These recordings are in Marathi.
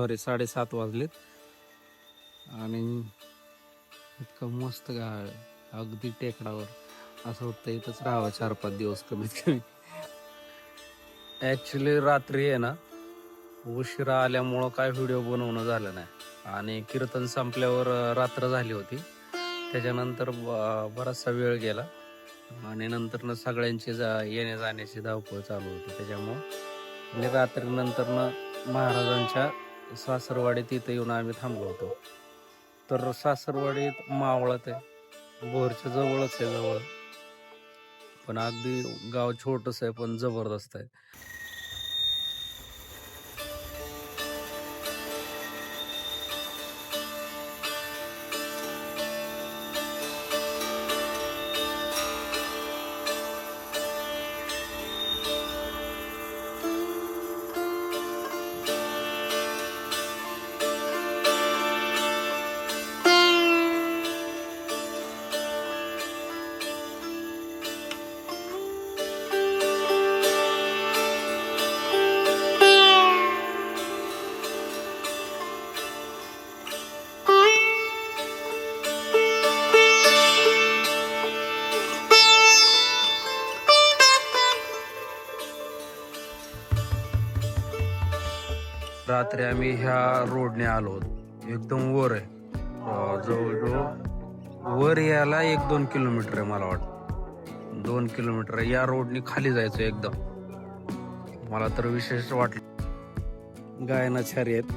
सॉरी साडेसात वाजलेत. आणि इतकं मस्त गाळ अगदी टेकडावर. असं होतं इथंच राहावं चार पाच दिवस कमीत कमी. ॲक्च्युली रात्री आहे ना उशिरा आल्यामुळं काय व्हिडिओ बनवणं झालं नाही. आणि कीर्तन संपल्यावर रात्र झाली होती. त्याच्यानंतर ब- बराचसा वेळ गेला. आणि नंतरनं सगळ्यांची जा येण्या जाण्याची धावपळ चालू होती. त्याच्यामुळं आणि रात्री नंतरनं महाराजांच्या सासरवाडीत इथं येऊन आम्ही थांबलो होतो. तर सासरवाडीत मावळत आहे. बोरच्या जवळच आहे जवळ. पण अगदी गाव छोटस आहे पण जबरदस्त आहे. रात्री आम्ही ह्या रोडने आलो. एकदम वर आहे. जवळजवळ वर यायला एक दोन किलोमीटर आहे मला वाटतं. दोन किलोमीटर आहे. या रोडने खाली जायचं एकदम. मला तर विशेष वाटलं. गायनाचार्य आहेत.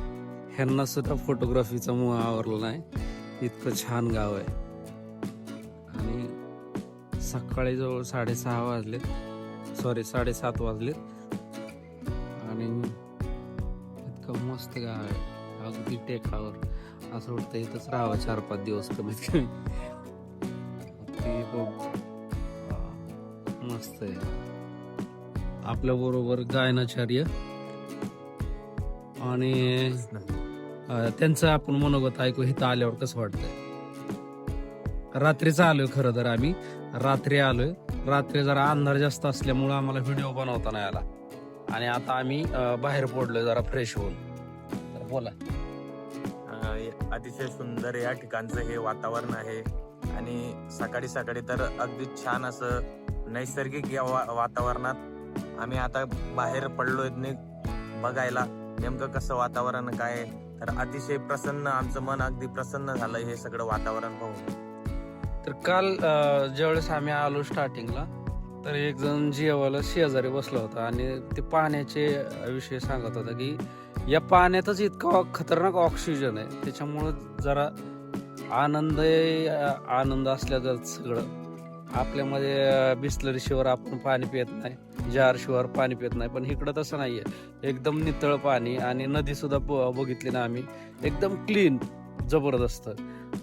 ह्यांना सुद्धा फोटोग्राफीचा मोह आवरला नाही इतकं छान गाव आहे. आणि सकाळी जवळ साडेसहा वाजलेत. सॉरी साडेसात वाजलेत. मस्त गाव आहे. अगदी टेकावर. असं वाटतं इथंच राहावं चार पाच दिवस कमीत कमी. ते मस्त आहे. आपल्या बरोबर गायनाचार्य आणि त्यांचं आपण मनोगत ऐकू इथं आल्यावर कसं वाटतंय? रात्रीचं आलोय खरं तर आम्ही. रात्री आलोय. रात्री जरा अंधार जास्त असल्यामुळं आम्हाला व्हिडिओ बनवता नाही आला. आणि आता आम्ही बाहेर पडलोय जरा फ्रेश होऊन. बोला. अतिशय सुंदर या ठिकाणचं हे वातावरण आहे. आणि सकाळी सकाळी तर अगदी छान असं नैसर्गिक या वा- वातावरणात आम्ही आता बाहेर पडलोय बघायला. नेमकं कसं वातावरण काय. तर अतिशय प्रसन्न आमचं मन अगदी प्रसन्न झालं हे सगळं वातावरण पाहून. तर काल ज्यावेळेस आम्ही आलो स्टार्टिंगला तर एक जण जेवायला शेजारी बसला होता आणि ते पाण्याचे विषय सांगत होता की या पाण्यातच इतका खतरनाक ऑक्सिजन आहे. त्याच्यामुळं जरा आनंद आनंद असल्याचं सगळं. आपल्यामध्ये बिस्लरी शिवार आपण पाणी पित नाही जार शिवार पाणी पित नाही. पण इकडं तसं नाही आहे एकदम नितळ पाणी आणि नदीसुद्धा ब- बघितली ना आम्ही. एकदम क्लीन जबरदस्त.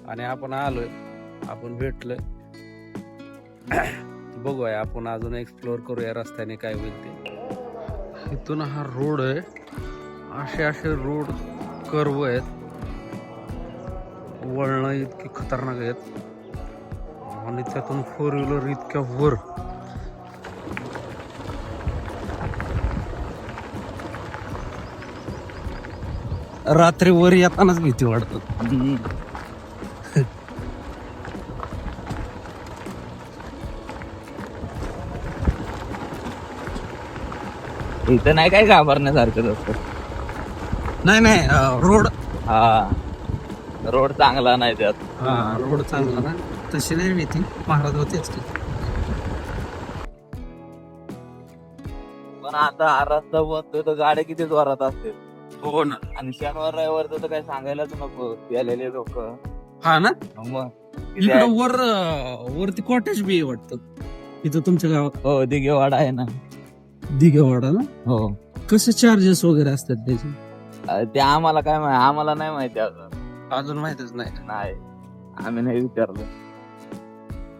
आणि आपण आलोय आपण भेटलोय. बघूया आपण अजून एक्सप्लोअर करूया रस्त्याने काय होईल ते. इथून हा रोड आहे. असे असे रोड कर्व आहेत. वळणं इतकी खतरनाक आहेत. आणि त्यातून फोर व्हीलर इतक्या वर. रात्री वर येतानाच भीती वाटत. इथं नाही काय घाबरण्यासारखं तसं. नाही नाही रोड. हा. रोड चांगला नाही त्यात. हा रोड चांगला ना. तशी नाही भीती महाराज होतेच की पण आता हा रस्ता बनतोय तर गाड्या किती जोरात असते हो ना. आणि शनिवार रविवार तर काय सांगायलाच नको. गेलेले लोक. हा ना? मग इकडं? वर वरती कॉटेज बी वाटत. इथं तुमच्या गावात. हो दिगेवाडा आहे ना. दिगेवाडा ना? हो. कसे चार्जेस वगैरे असतात त्याचे? अं, ते आम्हाला काय माहिती आम्हाला नाही माहिती अजून. अजून माहितच नाही. नाही. आम्ही नाही विचारलं.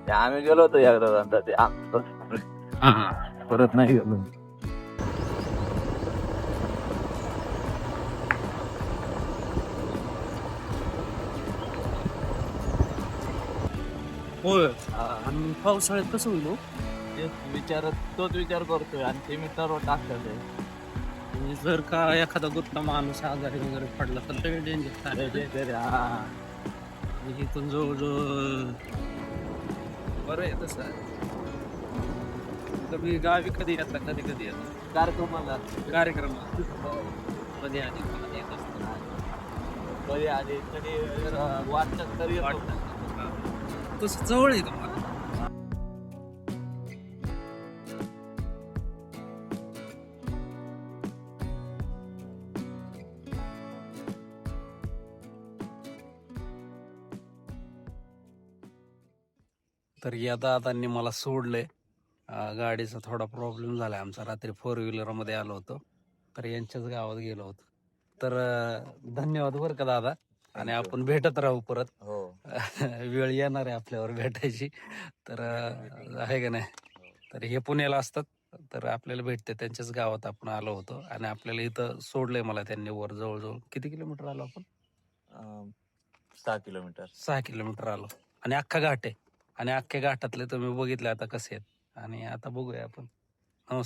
ते आम्ही गेलो होतो एकदा दोनदा ते हा. परत नाही गेलो. होय. हा. आणि पावसाळ्यात कसं होईल हो? तेच विचारत तोच विचार करतोय आणि ते मित्रावर टाकतात ते. आणि जर का एखादा गुत्ता माणूस आजारी वगैरे पडला तर ते डेंजर इथून जवळजवळ बरं आहे तसं कधी गावी कधी येता कधी कधी येतात कार्यक्रमाला कार्यक्रम कधी आधी कधी येत असतात. कधी आधी कधी वाटत तरी येतो. वाटतं. तसं जवळ आहे तुम्हाला तर या दादांनी मला सोडलंय. अं, गाडीचा थोडा प्रॉब्लेम झाला आमचा. रात्री फोर व्हीलरमध्ये आलो होतो. तर यांच्याच गावात गेलो होतो. तर धन्यवाद बरं का दादा. आणि आपण भेटत राहू परत. हो. वेळ येणार आहे आपल्यावर भेटायची. तर आहे का नाही? तर हे पुण्याला असतात. तर आपल्याला भेटते. त्यांच्याच गावात आपण आलो होतो. आणि आपल्याला इथं सोडलंय मला त्यांनी वर जवळजवळ. किती किलोमीटर आलो आपण? सहा किलोमीटर. सहा किलोमीटर आलो. आणि अख्खा घाट आहे. आणि अख्ख्या घाटातले तुम्ही बघितले आता कसे आहेत. आणि आता बघूया आपण. नमस्कार.